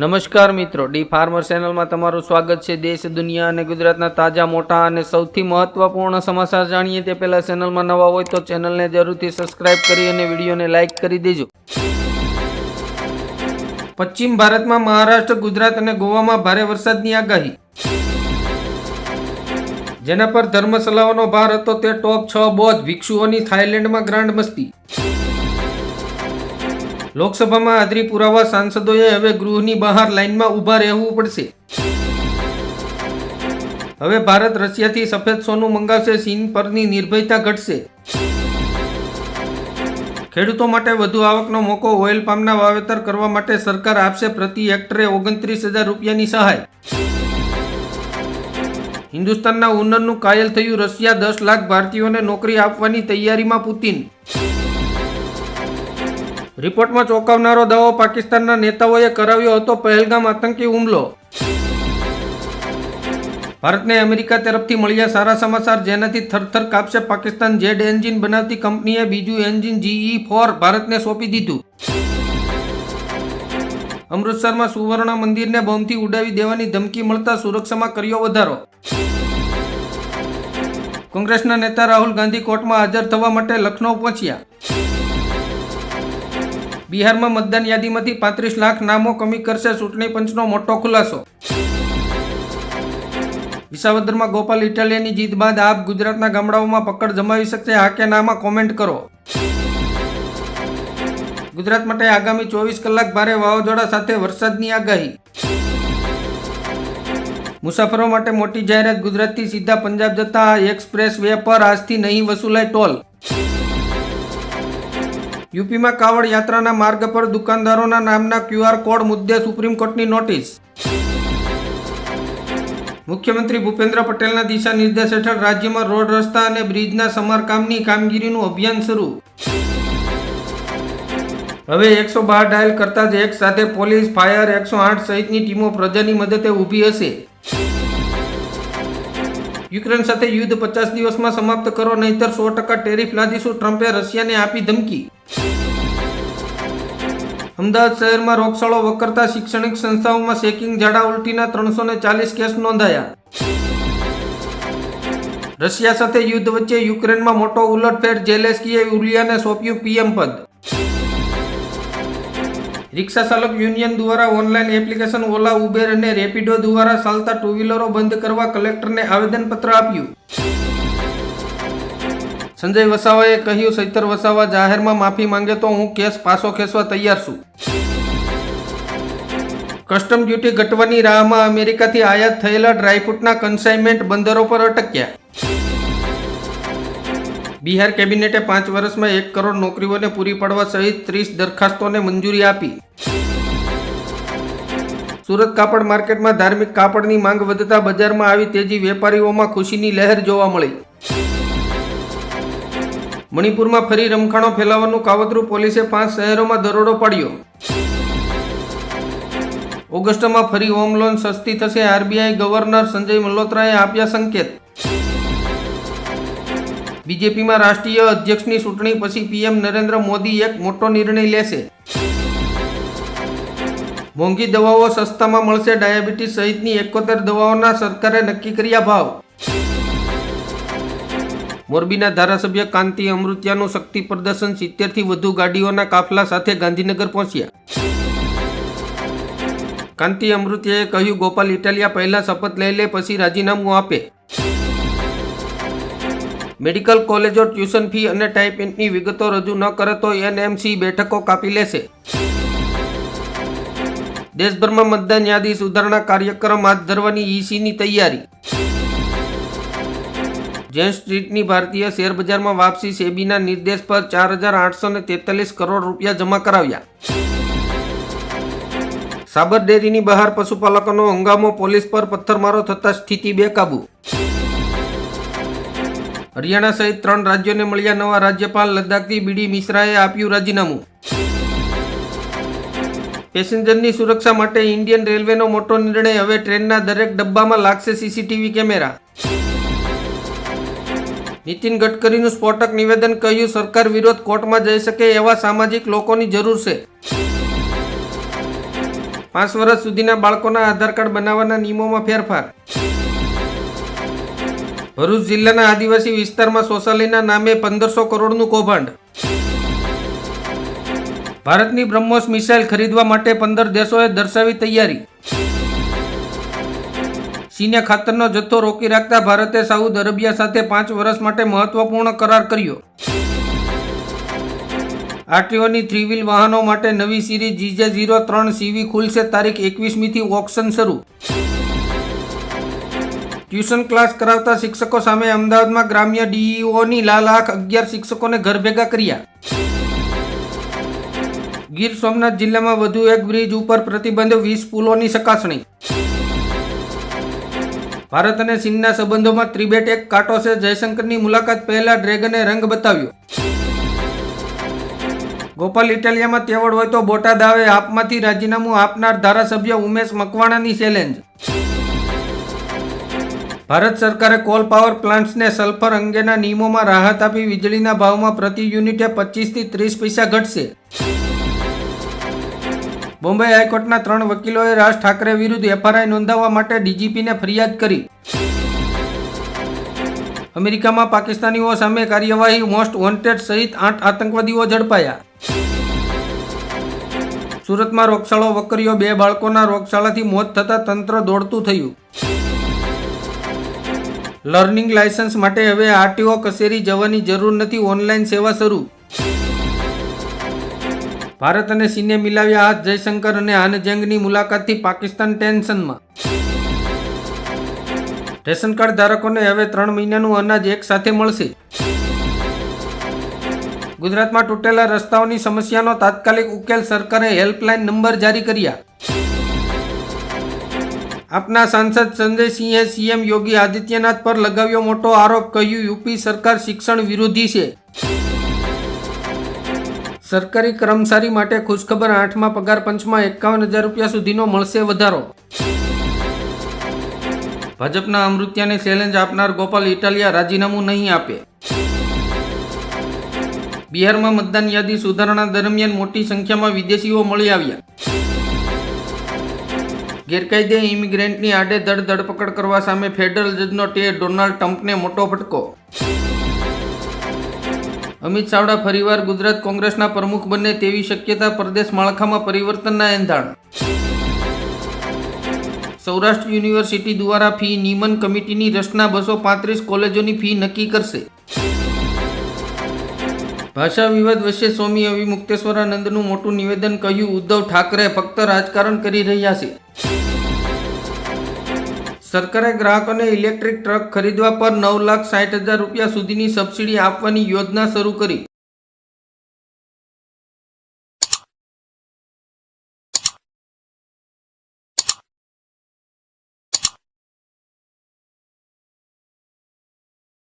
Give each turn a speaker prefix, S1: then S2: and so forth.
S1: નમસ્કાર મિત્રો, D farmer ચેનલમાં તમારું સ્વાગત છે. દેશ, દુનિયા અને ગુજરાતના તાજા, મોટા અને સૌથી મહત્વપૂર્ણ સમાચાર જાણીએ તે પહેલા ચેનલમાં નવા હોય તો ચેનલને જરૂરથી સબસ્ક્રાઇબ કરી અને વિડીયોને લાઇક કરી દેજો. પશ્ચિમ ભારતમાં મહારાષ્ટ્ર, ગુજરાત અને ગોવામાં ભારે વરસાદની આગાહી. જેના પર ધર્મસલાઓનો ભાર હતો તે ટોપ છ બોધ ભિક્ષુઓની થાઇલેન્ડમાં ગ્રાન્ડ મસ્તી. લોકસભામાં હાજરી પુરાવા સાંસદોએ હવે ગૃહની બહાર લાઇનમાં ઊભા રહેવું પડશે. હવે ભારત રશિયાથી સફેદ સોનું મંગાવશે, ચીન પરની નિર્ભયતા ઘટશે. ખેડૂતો માટે વધુ આવકનો મોકો ઓઇલ પામના વાવેતર કરવા માટે સરકાર આપશે પ્રતિ હેક્ટરે ઓગણત્રીસ હજાર રૂપિયાની સહાય. હિન્દુસ્તાનના ઉન્નરનું કાયલ થયું, રશિયા દસ લાખ ભારતીયોને નોકરી આપવાની તૈયારીમાં પુતિન. રિપોર્ટમાં ચોંકાવનારો દાવો પાકિસ્તાનના નેતાઓએ કરાવ્યો હતો પહેલગામ આતંકી હુમલો. ભારતને અમેરિકા તરફથી મળ્યા સારા સમાચાર જેનાથી થરથર કાપશે પાકિસ્તાન. જેડ એન્જિન બનાવતી કંપનીએ બીજું એન્જિન જીઈ ફોર ભારતને સોંપી દીધું. અમૃતસરમાં સુવર્ણ મંદિરને બોમ્બથી ઉડાવી દેવાની ધમકી મળતા સુરક્ષામાં કર્યો વધારો. કોંગ્રેસના નેતા રાહુલ ગાંધી કોર્ટમાં હાજર થવા માટે લખનૌ પહોંચ્યા. બિહારમાં મતદાન યાદીમાંથી પાંત્રીસ લાખ નામો કમી કરશે ચૂંટણી પંચનો મોટો ખુલાસો. વિસાવદરમાં ગોપાલ ઇટાલિયાની જીત બાદ આપ ગુજરાતના ગામડાઓમાં પકડ જમાવી શકશે. હા કે નામાં કોમેન્ટ કરો. ગુજરાત માટે આગામી ચોવીસ કલાક ભારે વાવાઝોડા સાથે વરસાદની આગાહી. મુસાફરો માટે મોટી જાહેરાત ગુજરાતથી સીધા પંજાબ જતા એક્સપ્રેસ વે પર આજથી નહીં વસૂલાય ટોલ. યુપીમાં કાવડ યાત્રાના માર્ગ પર દુકાનદારોના નામના ક્યુઆર કોડ મુદ્દે સુપ્રીમ કોર્ટની નોટિસ. મુખ્યમંત્રી ભૂપેન્દ્ર પટેલના દિશા નિર્દેશ હેઠળ રાજ્યમાં રોડ રસ્તા અને બ્રિજના સમારકામની કામગીરીનું અભિયાન શરૂ. હવે એકસો બાર ડાયલ કરતા જ એક સાથે પોલીસ, ફાયર, એકસો આઠ સહિતની ટીમો પ્રજાની મદદે ઊભી હશે. યુક્રેન સાથે યુદ્ધ પચાસ દિવસમાં સમાપ્ત કરો, નહીતર સો ટકા ટેરિફ લાદીશું ટ્રમ્પે રશિયાને આપી ધમકી. અમદાવાદ શહેરમાં રોગચાળો વકરતા શૈક્ષણિક સંસ્થાઓમાં શેકિંગ ઝાડા ઉલટીના ત્રણસો ચાલીસ કેસ નોંધાયા. રશિયા સાથે યુદ્ધ વચ્ચે યુક્રેનમાં મોટો ઉલટફેર જેલેસ્કીએ યુલિયાને સોંપ્યું પીએમ પદ. રિક્ષા ચાલક યુનિયન દ્વારા ઓનલાઈન એપ્લિકેશન ઓલા, ઉબેર અને રેપિડો દ્વારા ચાલતા ટુ વ્હીલરો બંધ કરવા કલેક્ટરને આવેદનપત્ર આપ્યું. સંજય વસાવાએ કહ્યું, સૈતર વસાવા, જાહેરમાં માફી માંગે તો હું કેસ પાછો ખેંચવા તૈયાર છું. કસ્ટમ ડ્યુટી ઘટવાની રાહમાં અમેરિકાથી આયાત થયેલા ડ્રાયફ્રૂટના કન્સાઇનમેન્ટ બંદરો પર અટક્યા. બિહાર કેબિનેટે પાંચ વર્ષમાં એક કરોડ નોકરીઓને પૂરી પાડવા સહિત ત્રીસ દરખાસ્તોને મંજૂરી આપી. સુરત કાપડ માર્કેટમાં ધાર્મિક કાપડની માંગ વધતા બજારમાં આવી તેજી વેપારીઓમાં ખુશીની લહેર જોવા મળી. મણિપુરમાં ફરી રમખાણો ફેલાવવાનું કાવતરું પોલીસે પાંચ શહેરોમાં દરોડો પાડ્યો. ઓગસ્ટમાં ફરી હોમ લોન સસ્તી થશે, આરબીઆઈ ગવર્નર સંજય મલ્હોત્રાએ આપ્યા સંકેત. બીજેપીમાં રાષ્ટ્રીય અધ્યક્ષની ચૂંટણી પછી પીએમ નરેન્દ્ર મોદી એક મોટો નિર્ણય લેશે. મોંઘી દવાઓ સસ્તામાં મળશે, ડાયાબિટીસ સહિતની એકોતેર દવાઓના સરકારે નક્કી કર્યા ભાવ. મોરબીના ધારાસભ્ય કાંતિ અમૃત્યાનું શક્તિ પ્રદર્શન સિત્તેરથી વધુ ગાડીઓના કાફલા સાથે ગાંધીનગર પહોંચ્યા. કાંતિ અમૃત્યાએ કહ્યું, ગોપાલ ઇટાલિયા પહેલા શપથ લઈ લે, પછી રાજીનામું આપે. મેડિકલ કોલેજો ટ્યુશન ફી અને ટાઈપેન્ટની વિગતો રજૂ ન કરે તો એનએમસી બેઠકો કાપી લેશે. દેશભરમાં મતદાન યાદી સુધારણા કાર્યક્રમ હાથ ધરવાની ઈસીની તૈયારી. જેન સ્ટ્રીટની ભારતીય શેર બજારમાં વાપસી સેબીના નિર્દેશ પર ચાર હજાર આઠસો ને તેતાલીસ કરોડ રૂપિયા જમા કરાવ્યા. સાબર ડેરીની બહાર પશુપાલકોનો હંગામો પોલીસ પર પથ્થરમારો થતા સ્થિતિ બેકાબુ. હરિયાણા સહિત ત્રણ રાજ્યોને મળ્યા નવા રાજ્યપાલ લદ્દાખથી બીડી મિશ્રાએ આપ્યું રાજીનામું. પેસેન્જરની સુરક્ષા માટે ઇન્ડિયન રેલવેનો મોટો નિર્ણય, હવે ટ્રેનના દરેક ડબ્બામાં લાગશે સીસીટીવી કેમેરા. નીતિન ગડકરીનું સ્ફોટક નિવેદન કહ્યું, સરકાર વિરોધ કોર્ટમાં જઈ શકે એવા સામાજિક લોકોની જરૂર છે. પાંચ વર્ષ સુધીના બાળકોના આધાર કાર્ડ બનાવવાના નિયમોમાં ફેરફાર. ભરૂચ જિલ્લાના આદિવાસી વિસ્તારમાં શૌચાલયના નામે પંદરસો કરોડનું કૌભાંડ. ભારતની બ્રહ્મોસ મિસાઇલ ખરીદવા માટે પંદર દેશોએ દર્શાવી તૈયારી. ચીને ખાતરનો જથ્થો રોકી રાખતા ભારતે સાઉદ અરેબિયા સાથે પાંચ વર્ષ માટે મહત્વપૂર્ણ કરાર કર્યો. આરટીઓની થ્રી વ્હીલ વાહનો માટે નવી સિરીઝ જીજે ઝીરો ત્રણ સીવી ખુલશે તારીખ એકવીસમીથી ઓક્શન શરૂ. ટ્યુશન ક્લાસ કરાવતા શિક્ષકો સામે અમદાવાદમાં ગ્રામ્ય ડીઈઓની લાલ આંખ અગિયાર શિક્ષકોને ઘર ભેગા કર્યા. ગીર સોમનાથ જિલ્લામાં વધુ એક બ્રિજ ઉપર પ્રતિબંધ વીસ પુલોની ચકાસણી. ભારત અને ચીનના સંબંધોમાં ત્રિબેટ એક કાંટો છે. જયશંકરની મુલાકાત પહેલા ડ્રેગને રંગ બતાવ્યો. ગોપાલ ઇટાલિયામાં તેવડ હોય તો બોટાદ આવે. આપમાંથી રાજીનામું આપનાર ધારાસભ્ય ઉમેશ મકવાણાની ચેલેન્જ ભારત સરકારે કોલ પાવર પ્લાન્ટ્સને સલ્ફર અંગેના નિયમોમાં રાહત આપી વીજળીના ભાવમાં પ્રતિ યુનિટે પચીસથી ત્રીસ પૈસા ઘટશે. બોમ્બે હાઈકોર્ટના ત્રણ વકીલોએ રાજ ઠાકરે વિરુદ્ધ એફઆરઆઈ નોંધાવવા માટે ડીજીપીને ફરિયાદ કરી. અમેરિકામાં પાકિસ્તાનીઓ સામે કાર્યવાહી મોસ્ટ વોન્ટેડ સહિત આઠ આતંકવાદીઓ ઝડપાયા. સુરતમાં રોગશાળો વકરીઓ બે બાળકોના રોગશાળાથી મોત થતાં તંત્ર દોડતું થયું. લર્નિંગ લાયસન્સ માટે હવે આરટીઓ કચેરી જવાની જરૂર નથી ઓનલાઈન સેવા શરૂ. ભારત અને ચીને મિલાવ્યા હાથ જયશંકર અને હાનજેંગની મુલાકાતથી પાકિસ્તાન ટેન્શનમાં. રેશન કાર્ડ ધારકોને હવે ત્રણ મહિનાનું અનાજ એક સાથે મળશે. ગુજરાતમાં તૂટેલા રસ્તાઓની સમસ્યાનો તાત્કાલિક ઉકેલ સરકારે હેલ્પલાઇન નંબર જારી કર્યા. આપના સાંસદ સંજયસિંહે સીએમ યોગી આદિત્યનાથ પર લગાવ્યો મોટો આરોપ, કહ્યું, યુપી સરકાર શિક્ષણ વિરોધી છે. સરકારી કર્મચારી માટે ખુશખબર આઠમા પગાર પંચમાં એકાવન હજાર રૂપિયા સુધીનો મળશે વધારો. ભાજપના અમૃત્યાને ચેલેન્જ આપનાર ગોપાલ ઇટાલિયા રાજીનામું નહીં આપે. બિહારમાં મતદાન યાદી સુધારણા દરમિયાન મોટી સંખ્યામાં વિદેશીઓ મળી આવ્યા. ગેરકાયદે ઇમિગ્રન્ટની આડેધડ ધરપકડ કરવા સામે ફેડરલ જજનો ટે. ડોનાલ્ડ ટ્રમ્પને મોટો ફટકો અમિત ચાવડા ફરીવાર ગુજરાત કોંગ્રેસના પ્રમુખ બને તેવી શક્યતા પ્રદેશ માળખામાં પરિવર્તનના એંધાણ. સૌરાષ્ટ્ર યુનિવર્સિટી દ્વારા ફી નિયમન કમિટીની રચના બસો પાંત્રીસ કોલેજોની ફી નક્કી કરશે. ભાષા વિવાદ વચ્ચે સ્વામી અવિમુક્તેશ્વરાનંદનું મોટું નિવેદન કહ્યું, ઉદ્ધવ ઠાકરે ફક્ત રાજકારણ કરી રહ્યા છે. સરકારે ગ્રાહકોને ઇલેક્ટ્રિક ટ્રક ખરીદવા પર નવ લાખ સાઠ હજાર રૂપિયા સુધીની સબસિડી આપવાની યોજના શરૂ કરી.